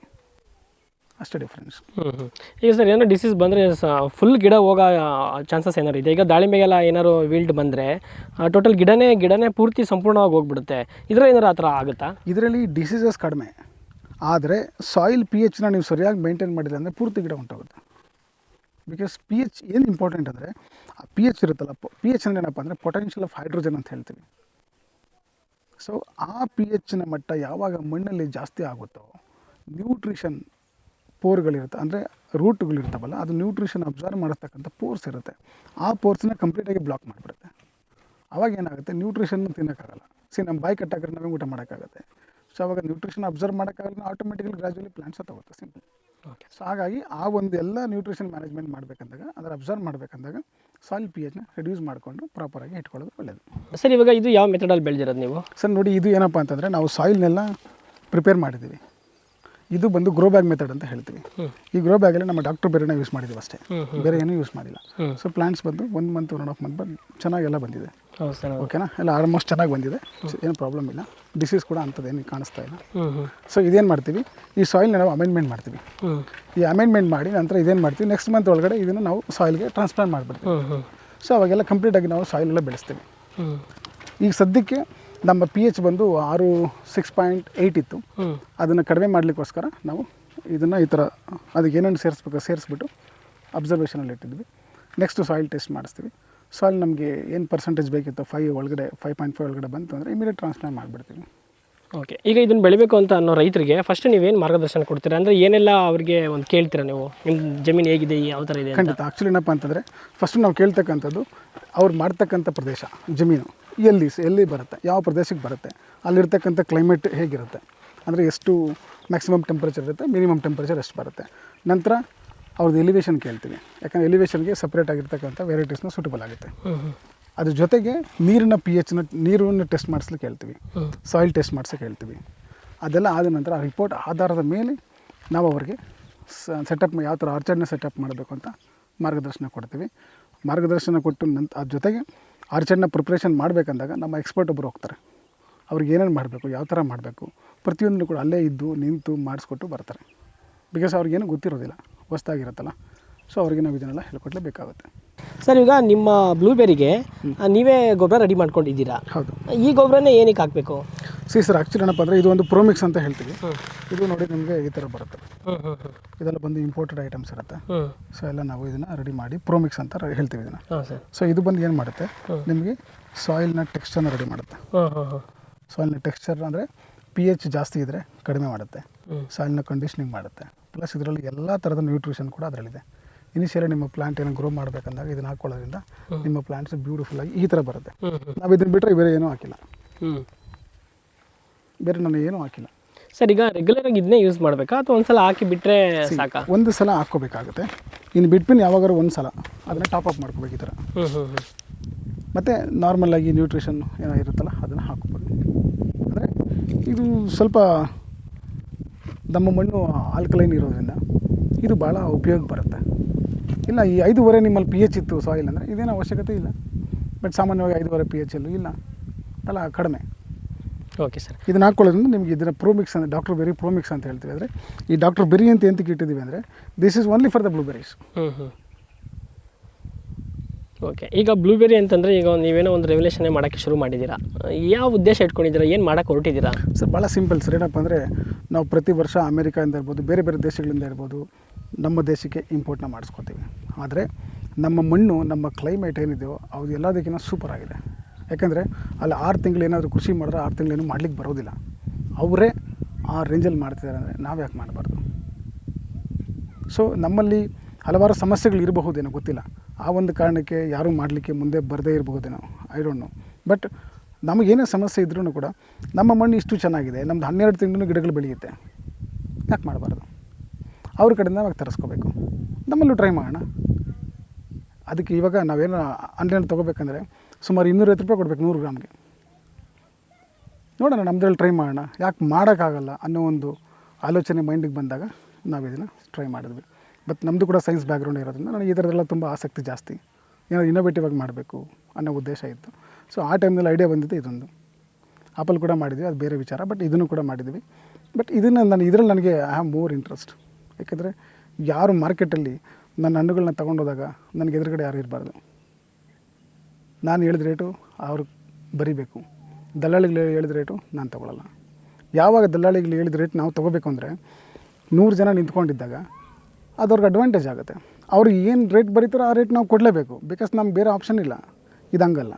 ಅಷ್ಟೇ ಡಿಫ್ರೆನ್ಸ್ ಹ್ಞೂ ಹ್ಞೂ ಈಗ ಸರ್ ಏನೋ ಡಿಸೀಸ್ ಬಂದರೆ ಫುಲ್ ಗಿಡ ಹೋಗೋ ಚಾನ್ಸಸ್ ಏನಾರು ಇದೆ? ಈಗ ದಾಳಿಂಬೆಗೆಲ್ಲ ಏನಾದ್ರು ವೀಲ್ಡ್ ಬಂದರೆ ಟೋಟಲ್ ಗಿಡನೇ ಗಿಡನೇ ಪೂರ್ತಿ ಸಂಪೂರ್ಣವಾಗಿ ಹೋಗ್ಬಿಡುತ್ತೆ. ಇದರ ಏನಾರು ಆ ಥರ ಆಗುತ್ತಾ? ಇದರಲ್ಲಿ ಡಿಸೀಸಸ್ ಕಡಿಮೆ. ಆದರೆ ಸಾಯಿಲ್ ಪಿ ಎಚ್ನ ನೀವು ಸರಿಯಾಗಿ ಮೇಂಟೈನ್ ಮಾಡಿಲ್ಲ ಅಂದರೆ ಪೂರ್ತಿ ಗಿಡ ಉಂಟಾಗುತ್ತೆ. ಬಿಕಾಸ್ ಪಿ ಎಚ್ ಏನು ಇಂಪಾರ್ಟೆಂಟ್ ಅಂದರೆ ಆ ಪಿ ಎಚ್ ಇರುತ್ತಲ್ಲ ಪಿ ಎಚ್ ಅಂದರೆ ಏನಪ್ಪ ಅಂದರೆ ಪೊಟೆನ್ಷಿಯಲ್ ಆಫ್ ಹೈಡ್ರೋಜನ್ ಅಂತ ಹೇಳ್ತೀವಿ. ಸೊ ಆ ಪಿ ಎಚ್ನ ಮಟ್ಟ ಯಾವಾಗ ಮಣ್ಣಲ್ಲಿ ಜಾಸ್ತಿ ಆಗುತ್ತೋ ನ್ಯೂಟ್ರಿಷನ್ ಪೋರ್ಗಳಿರುತ್ತೆ. ಅಂದರೆ ರೂಟ್ಗಳಿರ್ತಾವಲ್ಲ ಅದು ನ್ಯೂಟ್ರಿಷನ್ ಅಬ್ಸರ್ವ್ ಮಾಡತಕ್ಕಂಥ ಪೋರ್ಸ್ ಇರುತ್ತೆ. ಆ ಪೋರ್ಸ್ನ ಕಂಪ್ಲೀಟಾಗಿ ಬ್ಲಾಕ್ ಮಾಡಿಬಿಡುತ್ತೆ. ಅವಾಗ ಏನಾಗುತ್ತೆ? ನ್ಯೂಟ್ರಿಷನ್ ತಿನ್ನೋಕ್ಕಾಗಲ್ಲ. ಸಿ ನಮ್ಮ ಬಾಯಿ ಕಟ್ಟಾಕ್ರೆ ನಾವೇ ಊಟ ಮಾಡೋಕ್ಕಾಗುತ್ತೆ? ಸೊ ಅವಾಗ ನ್ಯೂಟ್ರಿಷನ್ ಅಬ್ಸರ್ವ್ ಮಾಡೋಕ್ಕಾಗಲ್ಲ ಆಟೋಮೆಟಿಕಲಿ ಗ್ರಾಜುವಲಿ ಪ್ಲಾನ್ಸ್ ತಗೋತ್ತೆ ಸಿಂಪಲ್. ಓಕೆ. ಸೊ ಹಾಗಾಗಿ ಆ ಒಂದು ಎಲ್ಲ ನ್ಯೂಟ್ರಿಷನ್ ಮ್ಯಾನೇಜ್ಮೆಂಟ್ ಮಾಡಬೇಕಂದಾಗ ಅದರ ಅಬ್ಸರ್ವ್ ಮಾಡಬೇಕಂದಾಗ ಸಾಯಿಲ್ ಪಿ ಎಚ್ನ ರೆಡ್ಯೂಸ್ ಮಾಡಿಕೊಂಡು ಪ್ರಾಪರಾಗಿ ಇಟ್ಕೊಳ್ಳೋದು ಒಳ್ಳೆಯದು ಸರ್ ಇವಾಗ ಇದು ಯಾವ ಮೆಥಡಲ್ಲಿ ಬೆಳೆದಿರೋದು ನೀವು? ಸರ್ ನೋಡಿ ಇದು ಏನಪ್ಪ ಅಂತಂದರೆ ನಾವು ಸಾಯಿಲ್ನೆಲ್ಲ ಪ್ರಿಪೇರ್ ಮಾಡಿದ್ದೀವಿ. ಇದು ಬಂದು ಗ್ರೋ ಬ್ಯಾಗ್ ಮೆಥಡ್ ಅಂತ ಹೇಳ್ತೀವಿ ಈ ಗ್ರೋ ಬ್ಯಾಗಲ್ಲಿ ನಮ್ಮ ಡಾಕ್ಟರ್ ಬೇರೆನೇ ಯೂಸ್ ಮಾಡಿದ್ದೀವಿ ಅಷ್ಟೇ. ಬೇರೆ ಏನೂ ಯೂಸ್ ಮಾಡಿಲ್ಲ. ಸೊ ಪ್ಲಾಂಟ್ಸ್ ಬಂದು ಒಂದು ಮಂತ್ ಒನ್ ಆಫ್ ಮಂತ್ ಬಂದು ಚೆನ್ನಾಗೆಲ್ಲ ಬಂದಿದೆ. ಓಕೆನಾ ಎಲ್ಲ ಆಲ್ಮೋಸ್ಟ್ ಚೆನ್ನಾಗಿ ಬಂದಿದೆ. ಏನು ಪ್ರಾಬ್ಲಮ್ ಇಲ್ಲ. ಡಿಸೀಸ್ ಕೂಡ ಅಂಥದ್ದೇನು ಕಾಣಿಸ್ತಾ ಇಲ್ಲ. ಸೊ ಇದೇನು ಮಾಡ್ತೀವಿ? ಈ ಸಾಯಿಲ್ನ ನಾವು ಅಮೆಂಡ್ಮೆಂಟ್ ಮಾಡ್ತೀವಿ. ಈ ಅಮೆಂಡ್ಮೆಂಟ್ ಮಾಡಿ ನಂತರ ಇದೇನು ಮಾಡ್ತೀವಿ? ನೆಕ್ಸ್ಟ್ ಮಂತ್ ಒಳಗಡೆ ಇದನ್ನು ನಾವು ಸಾಯಿಲ್ಗೆ ಟ್ರಾನ್ಸ್ಪ್ಲಾಂಟ್ ಮಾಡಿಬಿಡ್ತೀವಿ. ಸೊ ಅವಾಗೆಲ್ಲ ಕಂಪ್ಲೀಟಾಗಿ ನಾವು ಸಾಯಿಲ್ ಎಲ್ಲ ಬೆಳೆಸ್ತೀವಿ. ಈಗ ಸದ್ಯಕ್ಕೆ ನಮ್ಮ ಪಿ ಎಚ್ ಬಂದು ಆರು ಸಿಕ್ಸ್ ಪಾಯಿಂಟ್ ಏಯ್ಟ್ ಇತ್ತು. ಅದನ್ನು ಕಡಿಮೆ ಮಾಡಲಿಕ್ಕೋಸ್ಕರ ನಾವು ಇದನ್ನು ಈ ಥರ ಅದಕ್ಕೆ ಏನೇನು ಸೇರಿಸ್ಬೇಕು ಸೇರಿಸ್ಬಿಟ್ಟು ಅಬ್ಸರ್ವೇಷನಲ್ಲಿ ಇಟ್ಟಿದ್ವಿ. ನೆಕ್ಸ್ಟು ಸಾಯಿಲ್ ಟೆಸ್ಟ್ ಮಾಡಿಸ್ತೀವಿ. ಸಾಯಿಲ್ ನಮಗೆ ಏನು ಪರ್ಸೆಂಟೇಜ್ ಬೇಕಿತ್ತು ಫೈವ್ ಒಳಗಡೆ ಫೈವ್ ಪಾಯಿಂಟ್ ಫೈವ್ ಒಳಗಡೆ ಬಂತು ಅಂದರೆ ಇಮಿಡಿಯೇಟ್ ಟ್ರಾನ್ಸ್ಪ್ಲಾಂಟ್ ಮಾಡಿಬಿಡ್ತೀವಿ. ಓಕೆ ಈಗ ಇದನ್ನು ಬೆಳಿಬೇಕು ಅಂತ ಅನ್ನೋ ರೈತರಿಗೆ ಫಸ್ಟ್ ನೀವೇನು ಮಾರ್ಗದರ್ಶನ ಕೊಡ್ತೀರಾ? ಅಂದರೆ ಏನೆಲ್ಲ ಅವರಿಗೆ ಒಂದು ಕೇಳ್ತೀರಾ ನೀವು? ನಿಮ್ಮ ಜಮೀನು ಹೇಗಿದೆ ಯಾವ ಥರ ಇದೆ ಖಂಡಿತ. ಆ್ಯಕ್ಚುಲಿ ಏನಪ್ಪ ಅಂತಂದರೆ ಫಸ್ಟ್ ನಾವು ಕೇಳ್ತಕ್ಕಂಥದ್ದು ಅವ್ರು ಮಾಡ್ತಕ್ಕಂಥ ಪ್ರದೇಶ ಜಮೀನು. ಎಲ್ಲಿ ಎಲ್ಲಿ ಬರುತ್ತೆ? ಯಾವ ಪ್ರದೇಶಕ್ಕೆ ಬರುತ್ತೆ? ಅಲ್ಲಿರ್ತಕ್ಕಂಥ ಕ್ಲೈಮೇಟ್ ಹೇಗಿರುತ್ತೆ? ಅಂದರೆ ಎಷ್ಟು ಮ್ಯಾಕ್ಸಿಮಮ್ ಟೆಂಪ್ರೇಚರ್ ಇರುತ್ತೆ? ಮಿನಿಮಮ್ ಟೆಂಪ್ರೇಚರ್ ಎಷ್ಟು ಬರುತ್ತೆ? ನಂತರ ಅವ್ರದ್ದು ಎಲಿವೇಶನ್ ಕೇಳ್ತೀವಿ. ಯಾಕಂದರೆ ಎಲಿವೇಶನ್ಗೆ ಸಪ್ರೇಟ್ ಆಗಿರ್ತಕ್ಕಂಥ ವೆರೈಟೀಸ್ನ ಸೂಟಬಲ್ ಆಗುತ್ತೆ. ಅದ್ರ ಜೊತೆಗೆ ನೀರಿನ ಪಿ ಎಚ್ನ ನೀರನ್ನು ಟೆಸ್ಟ್ ಮಾಡಿಸ್ಲಿಕ್ಕೆ ಹೇಳ್ತೀವಿ ಸಾಯಿಲ್ ಟೆಸ್ಟ್ ಮಾಡಿಸ್ಲಿಕ್ಕೆ ಹೇಳ್ತೀವಿ ಅದೆಲ್ಲ ಆದ ನಂತರ ಆ ರಿಪೋರ್ಟ್ ಆಧಾರದ ಮೇಲೆ ನಾವು ಅವರಿಗೆ ಸೆಟಪ್ ಯಾವ ಥರ ಆರ್ಚರ್ಡ್ನ ಸೆಟಪ್ ಮಾಡಬೇಕು ಅಂತ ಮಾರ್ಗದರ್ಶನ ಕೊಡ್ತೀವಿ. ಮಾರ್ಗದರ್ಶನ ಕೊಟ್ಟು ನಂತರ ಅದ್ರ ಜೊತೆಗೆ ಆರ್ಚರ್ಡ್ನ ಪ್ರಿಪ್ರೇಷನ್ ಮಾಡಬೇಕಂದಾಗ ನಮ್ಮ ಎಕ್ಸ್ಪರ್ಟ್ ಒಬ್ಬರು ಹೋಗ್ತಾರೆ. ಅವ್ರಿಗೆ ಏನೇನು ಮಾಡಬೇಕು ಯಾವ ಥರ ಮಾಡಬೇಕು ಪ್ರತಿಯೊಂದನ್ನು ಕೂಡ ಅಲ್ಲೇ ಇದ್ದು ನಿಂತು ಮಾಡಿಸ್ಕೊಟ್ಟು ಬರ್ತಾರೆ. ಬಿಕಾಸ್ ಅವ್ರಿಗೇನು ಗೊತ್ತಿರೋದಿಲ್ಲ ಹೊಸ್ದಾಗಿರುತ್ತಲ್ಲ. ಸೊ ಅವ್ರಿಗೆ ನಾವು ಇದನ್ನೆಲ್ಲ ಹೇಳ್ಕೊಡ್ಲೇಬೇಕಾಗುತ್ತೆ ಸರ್ ಈಗ ನಿಮ್ಮ ಬ್ಲೂಬೆರಿಗೆ ನೀವೇ ಗೊಬ್ಬರ ರೆಡಿ ಮಾಡ್ಕೊಂಡಿದ್ದೀರಾ? ಹೌದು. ಈ ಗೊಬ್ಬರನೇ ಏನಕ್ಕೆ ಹಾಕಬೇಕು? ಸಿ ಸರ್ ಆ್ಯಕ್ಚುಲಿ ಏನಪ್ಪ ಅಂದರೆ ಇದು ಒಂದು ಪ್ರೋಮಿಕ್ಸ್ ಅಂತ ಹೇಳ್ತೀವಿ. ಇದು ನೋಡಿ ನಿಮಗೆ ಈ ಥರ ಬರುತ್ತೆ. ಇದೆಲ್ಲ ಬಂದು ಇಂಪೋರ್ಟೆಡ್ ಐಟಮ್ಸ್ ಇರುತ್ತೆ. ಸೊ ಎಲ್ಲ ನಾವು ಇದನ್ನು ರೆಡಿ ಮಾಡಿ ಪ್ರೋಮಿಕ್ಸ್ ಅಂತ ಹೇಳ್ತೀವಿ ಇದನ್ನು. ಸೊ ಇದು ಬಂದು ಏನು ಮಾಡುತ್ತೆ? ನಿಮಗೆ ಸಾಯಿಲ್ನ ಟೆಕ್ಸ್ಚರ್ನ ರೆಡಿ ಮಾಡುತ್ತೆ. ಸಾಯಿಲ್ನ ಟೆಕ್ಸ್ಚರ್ ಅಂದರೆ ಪಿ ಎಚ್ ಜಾಸ್ತಿ ಇದ್ದರೆ ಕಡಿಮೆ ಮಾಡುತ್ತೆ. ಸಾಯಿಲ್ನ ಕಂಡೀಷನಿಂಗ್ ಮಾಡುತ್ತೆ. ಪ್ಲಸ್ ಇದರಲ್ಲಿ ಎಲ್ಲ ಥರದ ನ್ಯೂಟ್ರಿಷನ್ ಕೂಡ ಅದರಲ್ಲಿದೆ. ಇನಿಷಿಯಲಿ ನಿಮ್ಮ ಪ್ಲಾಂಟ್ ಏನೋ ಗ್ರೋ ಮಾಡಬೇಕಂದಾಗ ಇದನ್ನ ಹಾಕೊಳ್ಳೋದ್ರಿಂದ ನಿಮ್ಮ ಪ್ಲಾಂಟ್ಸ್ ಬ್ಯೂಟಿಫುಲ್ ಆಗಿ ಈ ಥರ ಬರುತ್ತೆ. ನಾವು ಇದನ್ನು ಬಿಟ್ಟರೆ ಬೇರೆ ಏನೂ ಹಾಕಿಲ್ಲ. ಬೇರೆ ನಾನು ಏನೂ ಹಾಕಿಲ್ಲ. ಸರ್ ಈಗ ರೆಗ್ಯುಲರ್ ಆಗಿ ಇದನ್ನೇ ಯೂಸ್ ಮಾಡಬೇಕಾ? ಅಥವಾ ಒಂದ್ಸಲ ಹಾಕಿ ಬಿಟ್ಟರೆ ಸಾಕಾ? ಒಂದು ಸಲ ಹಾಕೋಬೇಕಾಗುತ್ತೆ ಇನ್ನು ಬಿಟ್ಬಿನ್ ಯಾವಾಗಾರು ಒಂದು ಸಲ. ಅದನ್ನು ಟಾಪ್ ಅಪ್ ಮಾಡ್ಕೋಬೇಕು ಈ ಥರ. ಹ್ಞೂ ಹ್ಞೂ ಹ್ಞೂ ಮತ್ತು ನಾರ್ಮಲಾಗಿ ನ್ಯೂಟ್ರಿಷನ್ ಏನೋ ಇರುತ್ತಲ್ಲ ಅದನ್ನು ಹಾಕ್ಬೋದು ಅಂದರೆ ಇದು ಸ್ವಲ್ಪ ನಮ್ಮ ಮಣ್ಣು ಆಲ್ಕಲೈನ್ ಇರೋದ್ರಿಂದ ಇದು ಭಾಳ ಉಪಯೋಗ ಬರುತ್ತೆ. ಇಲ್ಲ ಈ ಐದೂವರೆ ನಿಮ್ಮಲ್ಲಿ ಪಿ ಎಚ್ ಇತ್ತು ಸಾಯಿಲ್ ಅಂದರೆ ಇದೇನು ಅವಶ್ಯಕತೆ ಇಲ್ಲ. ಬಟ್ ಸಾಮಾನ್ಯವಾಗಿ ಐದೂವರೆ ಪಿ ಎಚ್ ಅಲ್ಲೂ ಇಲ್ಲ. ಅಲ್ಲ ಕಡಿಮೆ. Okay sir. ಇದನ್ನ ಹಾಕ್ಕೊಳ್ಳೋದ್ರಿಂದ ನಿಮಗೆ ಇದನ್ನ ಪ್ರೋಮಿಕ್ಸ್ ಅಂದರೆ ಡಾಕ್ಟರ್ ಬೆರಿ ಪ್ರೋಮಿಕ್ಸ್ ಅಂತ ಹೇಳ್ತೀವಿ ಅಂದರೆ ಈ ಡಾಕ್ಟರ್ ಬೆರಿ ಅಂತ ಎಂತಕ್ಕೆ ಇಟ್ಟಿದ್ದೀವಿ ಅಂದರೆ this is only for the blueberries ಹ್ಞೂ ಹ್ಞೂ ಓಕೆ ಈಗ ಬ್ಲೂಬೆರಿ ಅಂತಂದರೆ ಈಗ ನೀವೇನೋ ಒಂದು ರೆವಲ್ಯೂಷನ್ ಮಾಡೋಕ್ಕೆ ಶುರು ಮಾಡಿದ್ದೀರಾ? ಯಾವ ಉದ್ದೇಶ ಇಟ್ಕೊಂಡಿದ್ದೀರಾ? ಏನು ಮಾಡೋಕ್ಕೆ ಹೊರಟಿದ್ದೀರಾ? ಸರ್ ಭಾಳ ಸಿಂಪಲ್ ಸರ್ ಏನಪ್ಪ ಅಂದರೆ ನಾವು ಪ್ರತಿ ವರ್ಷ ಅಮೇರಿಕಾಯಿಂದ ಇರ್ಬೋದು ಬೇರೆ ಬೇರೆ ದೇಶಗಳಿಂದ ಇರ್ಬೋದು ನಮ್ಮ ದೇಶಕ್ಕೆ ಇಂಪೋರ್ಟ್ನ ಮಾಡಿಸ್ಕೊತೀವಿ. ಆದರೆ ನಮ್ಮ ಮಣ್ಣು ನಮ್ಮ ಕ್ಲೈಮೇಟ್ ಏನಿದೆಯೋ ಅದು ಎಲ್ಲದಕ್ಕಿಂತ ಸೂಪರ್ ಆಗಿದೆ. ಯಾಕೆಂದರೆ ಅಲ್ಲಿ ಆರು ತಿಂಗಳು ಏನಾದರೂ ಕೃಷಿ ಮಾಡಿದ್ರೆ ಆರು ತಿಂಗಳೇನು ಮಾಡ್ಲಿಕ್ಕೆ ಬರೋದಿಲ್ಲ. ಅವರೇ ಆ ರೇಂಜಲ್ಲಿ ಮಾಡ್ತಿದ್ದಾರೆ ಅಂದರೆ ನಾವು ಯಾಕೆ ಮಾಡಬಾರ್ದು? ಸೊ ನಮ್ಮಲ್ಲಿ ಹಲವಾರು ಸಮಸ್ಯೆಗಳು ಇರಬಹುದೇನೋ ಗೊತ್ತಿಲ್ಲ. ಆ ಒಂದು ಕಾರಣಕ್ಕೆ ಯಾರೂ ಮಾಡಲಿಕ್ಕೆ ಮುಂದೆ ಬರದೇ ಇರಬಹುದೇನೋ? ಐ ಡೋಂಟ್ ನೋ ಬಟ್ ನಮಗೇನೇ ಸಮಸ್ಯೆ ಇದ್ರೂ ಕೂಡ ನಮ್ಮ ಮಣ್ಣು ಇಷ್ಟು ಚೆನ್ನಾಗಿದೆ, ನಮ್ದು ಹನ್ನೆರಡು ತಿಂಗಳು ಗಿಡಗಳು ಬೆಳೆಯುತ್ತೆ. ಯಾಕೆ ಮಾಡಬಾರ್ದು? ಅವ್ರ ಕಡೆಯಿಂದ ನಾವು ತರಿಸ್ಕೋಬೇಕು? ನಮ್ಮಲ್ಲೂ ಟ್ರೈ ಮಾಡೋಣ. ಅದಕ್ಕೆ ಇವಾಗ ನಾವೇನು ಆನ್ಲೈನ್ ತೊಗೋಬೇಕಂದ್ರೆ ಸುಮಾರು ಇನ್ನೂರೈವತ್ತು ರೂಪಾಯಿ ಕೊಡಬೇಕು ನೂರು ಗ್ರಾಮ್ಗೆ. ನೋಡೋಣ ನಮ್ಮದ್ರಲ್ಲಿ ಟ್ರೈ ಮಾಡೋಣ. ಯಾಕೆ ಮಾಡೋಕ್ಕಾಗಲ್ಲ ಅನ್ನೋ ಒಂದು ಆಲೋಚನೆ ಮೈಂಡಿಗೆ ಬಂದಾಗ ನಾವು ಇದನ್ನು ಟ್ರೈ ಮಾಡಿದ್ವಿ. ಬಟ್ ನಮ್ಮದು ಕೂಡ ಸೈನ್ಸ್ ಬ್ಯಾಕ್ಗ್ರೌಂಡ್ ಇರೋದ್ರಿಂದ ನನಗೆ ಇದರದೆಲ್ಲ ತುಂಬ ಆಸಕ್ತಿ ಜಾಸ್ತಿ. ಏನೋ ಇನೋವೇಟಿವ್ ಆಗಿ ಮಾಡಬೇಕು ಅನ್ನೋ ಉದ್ದೇಶ ಇತ್ತು. ಸೊ ಆ ಟೈಮ್ನಲ್ಲಿ ಐಡಿಯಾ ಬಂದಿದ್ದು ಇದೊಂದು. ಆಪಲ್ ಕೂಡ ಮಾಡಿದ್ವಿ, ಅದು ಬೇರೆ ವಿಚಾರ ಬಟ್ ಇದನ್ನು ಕೂಡ ಮಾಡಿದ್ವಿ. ಬಟ್ ಇದನ್ನು ನಾನು, ಇದರಲ್ಲಿ ನನಗೆ ಐ ಹ್ಯಾವ್ ಮೋರ್ ಇಂಟ್ರೆಸ್ಟ್ ಯಾಕೆಂದರೆ ಯಾರು ಮಾರ್ಕೆಟಲ್ಲಿ ನನ್ನ ಹಣ್ಣುಗಳನ್ನ ತೊಗೊಂಡೋದಾಗ ನನಗೆ ಎದುರುಗಡೆ ಯಾರು ಇರಬಾರ್ದು. ನಾನು ಹೇಳಿದ ರೇಟು ಅವ್ರು ಬರಿಬೇಕು. ದಲ್ಲಾಳಿಗಳು ಹೇಳಿದ ರೇಟು ನಾನು ತೊಗೊಳಲ್ಲ. ಯಾವಾಗ ದಲ್ಲಾಳಿಗಳು ಹೇಳಿದ ರೇಟ್ ನಾವು ತೊಗೋಬೇಕು ಅಂದರೆ ನೂರು ಜನ ನಿಂತ್ಕೊಂಡಿದ್ದಾಗ ಅದವ್ರಿಗೆ ಅಡ್ವಾಂಟೇಜ್ ಆಗುತ್ತೆ. ಅವ್ರು ಏನು ರೇಟ್ ಬರೀತಾರೋ ಆ ರೇಟ್ ನಾವು ಕೊಡಲೇಬೇಕು. ಬಿಕಾಸ್ ನಮ್ಗೆ ಬೇರೆ ಆಪ್ಷನ್ ಇಲ್ಲ. ಇದು ಹಂಗಲ್ಲ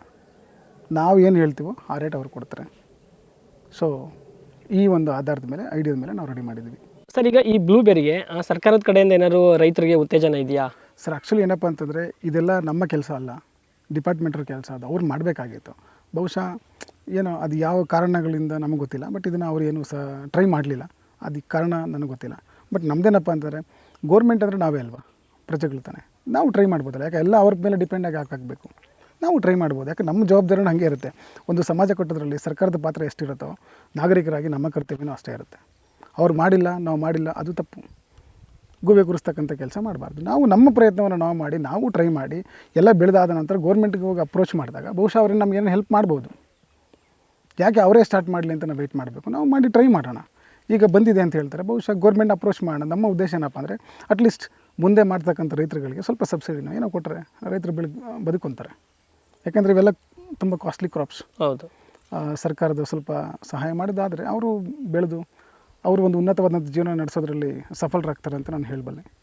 ನಾವು ಏನು ಹೇಳ್ತೀವೋ ಆ ರೇಟ್ ಅವ್ರು ಕೊಡ್ತಾರೆ. ಸೊ ಈ ಒಂದು ಆಧಾರದ ಮೇಲೆ ಐಡಿಯಾದ ಮೇಲೆ ನಾವು ರೆಡಿ ಮಾಡಿದ್ವಿ. ಸರ್ ಈಗ ಈ ಬ್ಲೂಬೆರಿಗೆ ಸರ್ಕಾರದ ಕಡೆಯಿಂದ ಏನಾದರೂ ರೈತರಿಗೆ ಉತ್ತೇಜನ ಇದೆಯಾ? ಸರ್ ಆ್ಯಕ್ಚುಲಿ ಏನಪ್ಪ ಅಂತಂದರೆ ಇದೆಲ್ಲ ನಮ್ಮ ಕೆಲಸ ಅಲ್ಲ. ಡಿಪಾರ್ಟ್ಮೆಂಟ್ರ ಕೆಲಸ ಅದು ಅವ್ರು ಮಾಡಬೇಕಾಗಿತ್ತು. ಬಹುಶಃ ಏನೋ ಅದು ಯಾವ ಕಾರಣಗಳಿಂದ ನಮಗೆ ಗೊತ್ತಿಲ್ಲ, ಬಟ್ ಇದನ್ನು ಅವ್ರು ಏನು ಸಹ ಟ್ರೈ ಮಾಡಲಿಲ್ಲ. ಅದಕ್ಕೆ ಕಾರಣ ನನಗೆ ಗೊತ್ತಿಲ್ಲ. ಬಟ್ ನಮ್ದೇನಪ್ಪ ಅಂತಂದರೆ ಗೋರ್ಮೆಂಟ್ ಅಂದರೆ ನಾವೇ ಅಲ್ವಾ? ಪ್ರಜೆಗಳು ತಾನೆ. ನಾವು ಟ್ರೈ ಮಾಡ್ಬೋದಲ್ಲ, ಯಾಕೆ ಎಲ್ಲ ಅವ್ರ ಮೇಲೆ ಡಿಪೆಂಡ್ ಆಗಿ ಹಾಕಬೇಕು ನಾವು ಟ್ರೈ ಮಾಡ್ಬೋದು, ಯಾಕೆ ನಮ್ಮ ಜವಾಬ್ದಾರಿನೂ ಹಾಗೆ ಇರುತ್ತೆ. ಒಂದು ಸಮಾಜ ಕಟ್ಟೋದ್ರಲ್ಲಿ ಸರ್ಕಾರದ ಪಾತ್ರ ಎಷ್ಟಿರುತ್ತೋ, ನಾಗರಿಕರಾಗಿ ನಮ್ಮ ಕರ್ತವ್ಯನೂ ಅಷ್ಟೇ ಇರುತ್ತೆ. ಅವ್ರು ಮಾಡಿಲ್ಲ, ನಾವು ಮಾಡಿಲ್ಲ, ಅದು ತಪ್ಪು. ಗೂಬೆ ಕುರಿಸ್ತಕ್ಕಂಥ ಕೆಲಸ ಮಾಡಬಾರ್ದು. ನಾವು ನಮ್ಮ ಪ್ರಯತ್ನವನ್ನು ನಾವು ಮಾಡಿ ನಾವು ಟ್ರೈ ಮಾಡಿ ಎಲ್ಲ ಬೆಳೆದಾದ ನಂತರ ಗೌರ್ಮೆಂಟ್ಗೆ ಹೋಗಿ ಅಪ್ರೋಚ್ ಮಾಡಿದಾಗ ಬಹುಶಃ ಅವ್ರಿಗೆ ನಮ್ಗೆ ಏನೋ ಹೆಲ್ಪ್ ಮಾಡ್ಬೋದು. ಯಾಕೆ ಅವರೇ ಸ್ಟಾರ್ಟ್ ಮಾಡಲಿ ಅಂತ ನಾವು ವೆಯ್ಟ್ ಮಾಡಬೇಕು. ನಾವು ಮಾಡಿ ಟ್ರೈ ಮಾಡೋಣ. ಈಗ ಬಂದಿದೆ ಅಂತ ಹೇಳ್ತಾರೆ. ಬಹುಶಃ ಗೌರ್ಮೆಂಟ್ ಅಪ್ರೋಚ್ ಮಾಡೋಣ. ನಮ್ಮ ಉದ್ದೇಶ ಏನಪ್ಪ ಅಂದರೆ ಅಟ್ಲೀಸ್ಟ್ ಮುಂದೆ ಮಾಡ್ತಕ್ಕಂಥ ರೈತರುಗಳಿಗೆ ಸ್ವಲ್ಪ ಸಬ್ಸಿಡಿನ ಏನೋ ಕೊಟ್ಟರೆ ರೈತರು ಬೆಳೆ ಬದುಕೊಂತಾರೆ. ಯಾಕೆಂದರೆ ಇವೆಲ್ಲ ತುಂಬ ಕಾಸ್ಟ್ಲಿ ಕ್ರಾಪ್ಸ್ ಹೌದು. ಸರ್ಕಾರದ ಸ್ವಲ್ಪ ಸಹಾಯ ಮಾಡಿದಾದರೆ ಅವರು ಬೆಳೆದು ಅವರು ಒಂದು ಉನ್ನತವಾದಂಥ ಜೀವನ ನಡೆಸೋದ್ರಲ್ಲಿ ಸಫಲರಾಗ್ತಾರೆ ಅಂತ ನಾನು ಹೇಳಬಲ್ಲೆ.